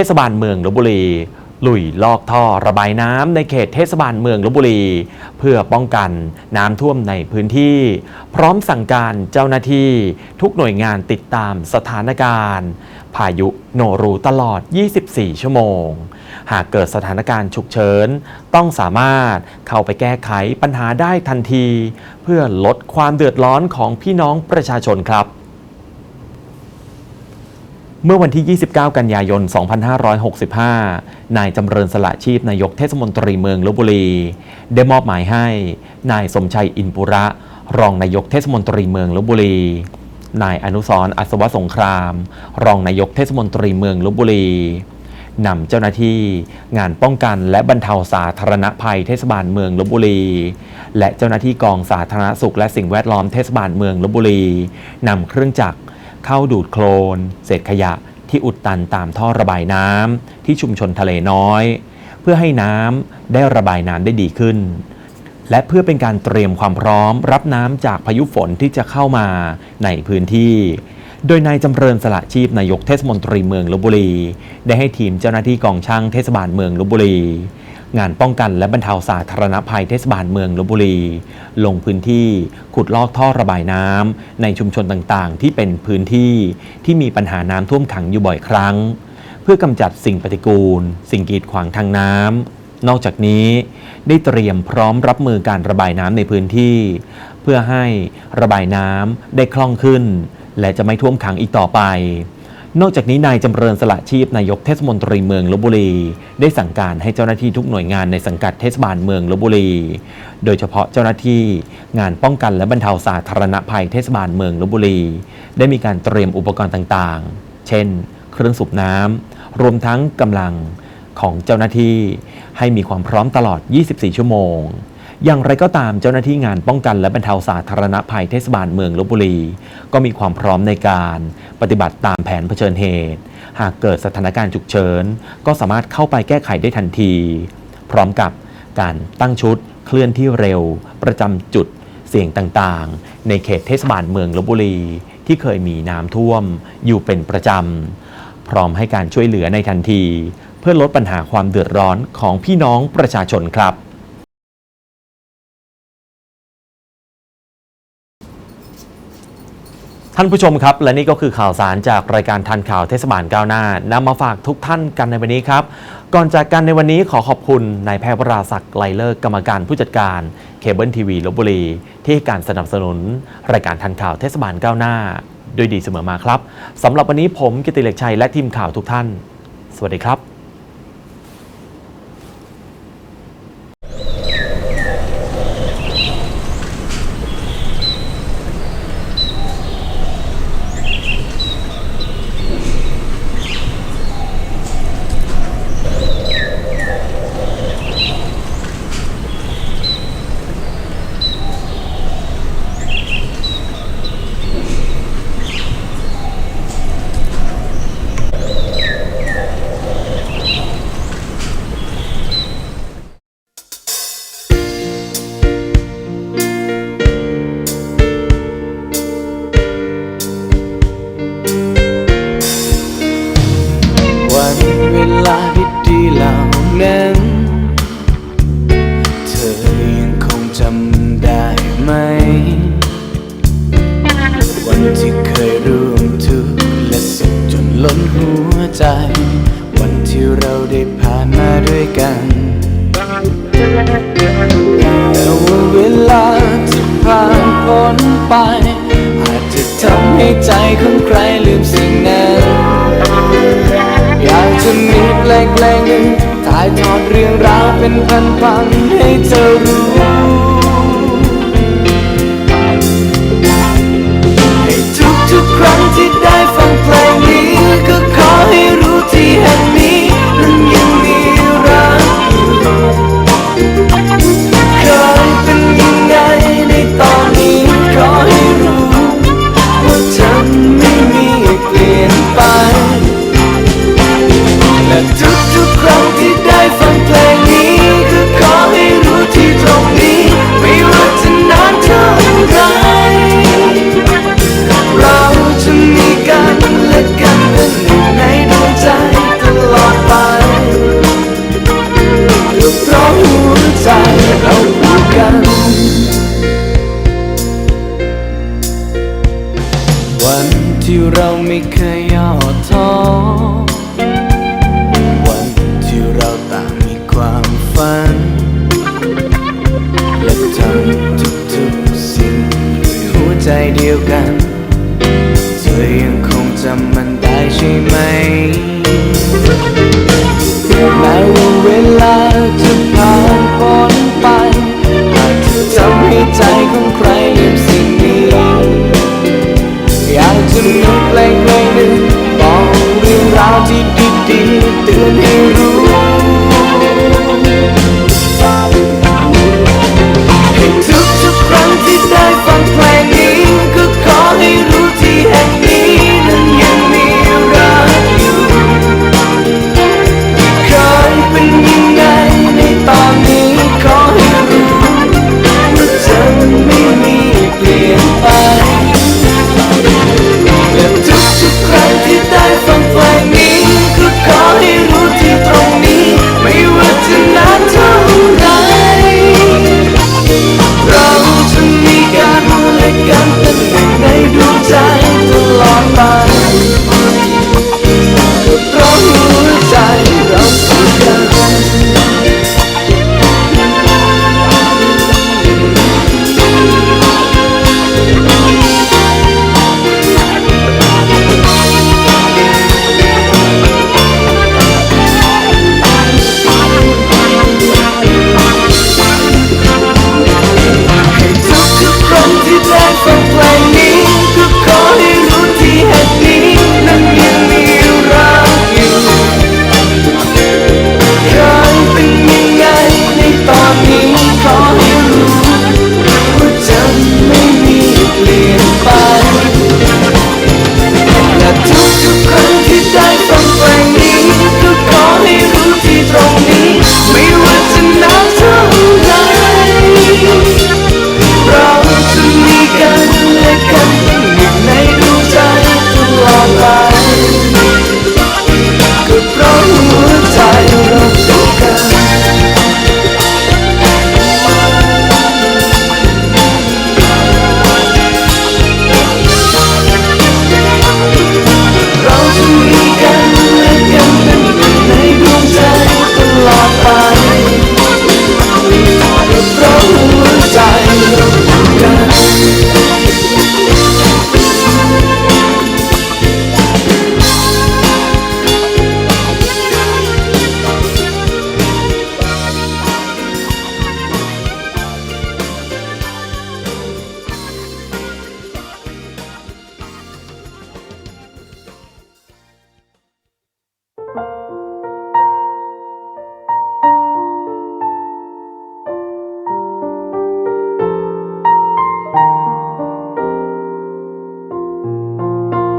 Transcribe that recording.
เทศบาลเมืองลบบุรี ลุยลอกท่อระบายน้ำในเขตเทศบาลเมืองลบบุรี เพื่อป้องกันน้ำท่วมในพื้นที่ พร้อมสั่งการเจ้าหน้าที่ ทุกหน่วยงานติดตามสถานการณ์ พายุโนรูตลอด 24 ชั่วโมง หากเกิดสถานการณ์ฉุกเฉิน ต้องสามารถเข้าไปแก้ไขปัญหาได้ทันที เพื่อลดความเดือดร้อนของพี่น้องประชาชนครับ เมื่อวันที่ 29 กันยายน 2565 นายจำเริญสละชีพนายกเทศมนตรีเมืองลบบุรี ได้มอบหมายให้ นายสมชัยอินปุระ รองนายกเทศมนตรีเมืองลบบุรี นายอนุสรอัศวสงคราม รองนายกเทศมนตรีเมืองลบบุรีนำเจ้าหน้าที่งานป้องกันและบรรเทาสาธารณภัยเทศบาลเมืองลบบุรี และเจ้าหน้าที่กองสาธารณสุขและสิ่งแวดล้อมเทศบาลเมืองลบบุรีนำเครื่องจักร เข้าดูดโคลน เศษขยะที่อุดตันตามท่อระบายน้ำที่ชุมชนทะเลน้อย เพื่อให้น้ำได้ระบายน้ำได้ดีขึ้น และเพื่อเป็นการเตรียมความพร้อม รับน้ำจากพายุฝนที่จะเข้ามาในพื้นที่ โดยนายจำเริญสละชีพนายกเทศมนตรีเมืองลบบุรี ได้ให้ทีมเจ้าหน้าที่กองช่างเทศบาลเมืองลบบุรี งานป้องกันและบรรเทาสาธารณภัยเทศบาลเมืองลบบุรี ลงพื้นที่ขุดลอกท่อระบายน้ำในชุมชนต่างๆ ที่เป็นพื้นที่ที่มีปัญหาน้ำท่วมขังอยู่บ่อยครั้ง เพื่อกำจัดสิ่งปฏิกูล สิ่งกีดขวางทางน้ำนอกจากนี้ได้เตรียมพร้อมรับมือการระบายน้ำในพื้นที่ เพื่อให้ระบายน้ำได้คล่องขึ้น และจะไม่ท่วมขังอีกต่อไป นอกจากนี้นายจำเริญสละชีพนายกเทศมนตรีเมืองลบบุรี ได้สั่งการให้เจ้าหน้าที่ทุกหน่วยงานในสังกัดเทศบาลเมืองลบบุรี โดยเฉพาะเจ้าหน้าที่งานป้องกันและบรรเทาสาธารณภัยเทศบาลเมืองลบบุรี ได้มีการเตรียมอุปกรณ์ต่างๆ เช่น เครื่องสูบน้ำรวมทั้งกำลังของเจ้าหน้าที่ให้มีความพร้อมตลอด 24 ชั่วโมง อย่างไรก็ตามเจ้าหน้าที่งานป้องกันและบรรเทาสาธารณภัยเทศบาลเมืองลบบุรี ก็มีความพร้อมในการปฏิบัติตามแผนเผชิญเหตุ หากเกิดสถานการณ์ฉุกเฉิน ก็สามารถเข้าไปแก้ไขได้ทันที พร้อมกับการตั้งชุดเคลื่อนที่เร็ว ประจำจุดเสี่ยงต่างๆ ในเขตเทศบาลเมืองลบบุรี ที่เคยมีน้ำท่วมอยู่เป็นประจำ พร้อมให้การช่วยเหลือในทันที เพื่อลดปัญหาความเดือดร้อนของพี่น้องประชาชนครับ ท่านผู้ชมครับ และนี่ก็คือข่าวสารจากรายการทันข่าวเทศบาลก้าวหน้านำมาฝากทุกท่านกันในวันนี้ครับ ก่อนจากกันในวันนี้ขอขอบคุณนายแพทย์วราศักดิ์ไลเลิกกรรมการผู้จัดการเคเบิลทีวีลบบุรี ที่ให้การสนับสนุน รายการทันข่าวเทศบาลก้าวหน้าโดยดีเสมอมาครับสำหรับวันนี้ผมกิติเล็กชัยและทีมข่าวทุกท่าน สวัสดีครับ ไหม วันที่เคยร่วมทุกข์และสุขจนล้นหัวใจ วันที่เราได้ผ่านมาด้วยกัน แต่ว่าเวลาที่ผ่านพ้นไป อาจจะทำให้ใจของใครลืมสิ่งนั้น อยากจะมีเพลงเพลงหนึ่งถ่ายทอดเรื่องราวเป็นพันๆให้เธอรู้ วันที่เราไม่เคยย่อท้อ วันที่เราต่างมีความฝัน และทำทุกๆสิ่งด้วยหัวใจเดียวกัน เธอยังคงจำมันได้ใช่ไหมแม้ว่าเวลาจะ